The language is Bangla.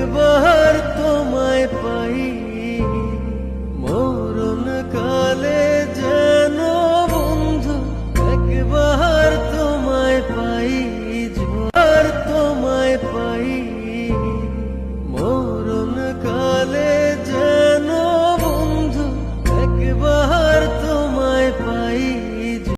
একবার তোমায় পাই। মরণ কালে যেন বন্ধু একবার তোমায় পাই ঝড় তোমায় পাই। মরণ কালে যেন বন্ধু একবার